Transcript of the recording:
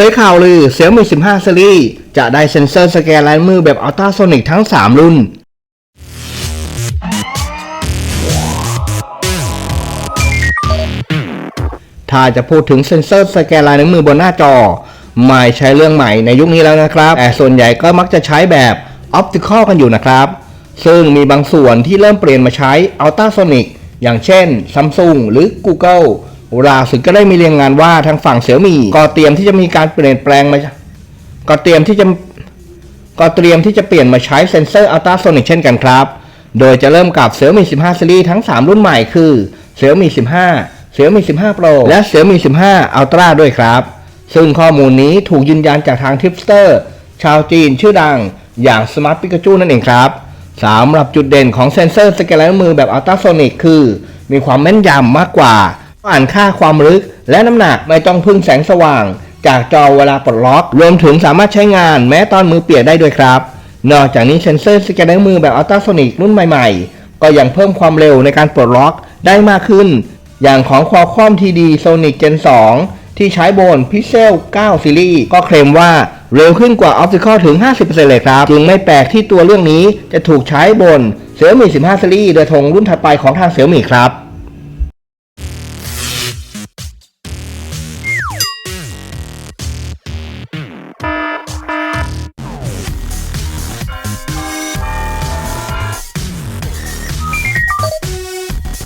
ผยข่าวลือ Xiaomi 15 Series จะได้เซ็นเซอร์สแกนลายมือแบบอัลตราโซนิกทั้ง 3 รุ่น ถ้าจะพูดถึงเซ็นเซอร์สแกนลายนิ้วมือบนหน้าจอ ไม่ใช่เรื่องใหม่ในยุคนี้แล้วนะครับ แต่ส่วนใหญ่ก็มักจะใช้แบบออปติคอลกันอยู่นะครับ ซึ่งมีบางส่วนที่เริ่มเปลี่ยนมาใช้อัลตราโซนิกอย่างเช่น Samsung หรือ Google ลาสุดก็ได้มีเรายงงานว่าทางฝั่งเสี่ยมีก็เตรียมที่จะมีการเปลี่ยนแปลงมาก็เตรียมที่จะก็เตรียมที่จะเปลี่ยนมาใช้เซ็นเซอร์อัลตราโซนิกเช่นกันครับ โดยจะเริ่มกับ Xiaomi 15 Series ทั้ง 3 รุ่นใหม่คือ Xiaomi 15 Xiaomi 15 Pro และ Xiaomi 15 Ultra ด้วยครับ ซึ่งข้อมูลนี้ถูกยืนยันจากทางทิปสเตอร์ชาวจีนชื่อดังอย่าง Smart Pikachu นั่นเองครับสำหรับจุดเด่นของเซ็นเซอร์สแกนลายนิ้วมือแบบอัลตราโซนิกคือ มีความแม่นยำมากกว่า อ่านค่าความลึก และน้ำหนักไม่ต้องพึ่งแสงสว่าง จากจอเวลาปลดล็อก รวมถึงสามารถใช้งานแม้ตอนมือเปียกได้ด้วยครับ นอกจากนี้เซ็นเซอร์สแกนนิ้วมือแบบอัลตราโซนิกรุ่นใหม่ๆ ก็ยังเพิ่มความเร็วในการปลดล็อกได้มากขึ้น อย่างของ Qualcomm TD Sonic Gen 2 ที่ใช้บน Pixel 9 Series ก็เคลมว่าเร็วขึ้นกว่า Optical ถึง 50%เลยครับ จึงไม่แปลกที่ตัวเรื่องนี้จะถูกใช้บน Xiaomi 15 Series โดยตรงรุ่นถัดไปของทาง Xiaomi ครับ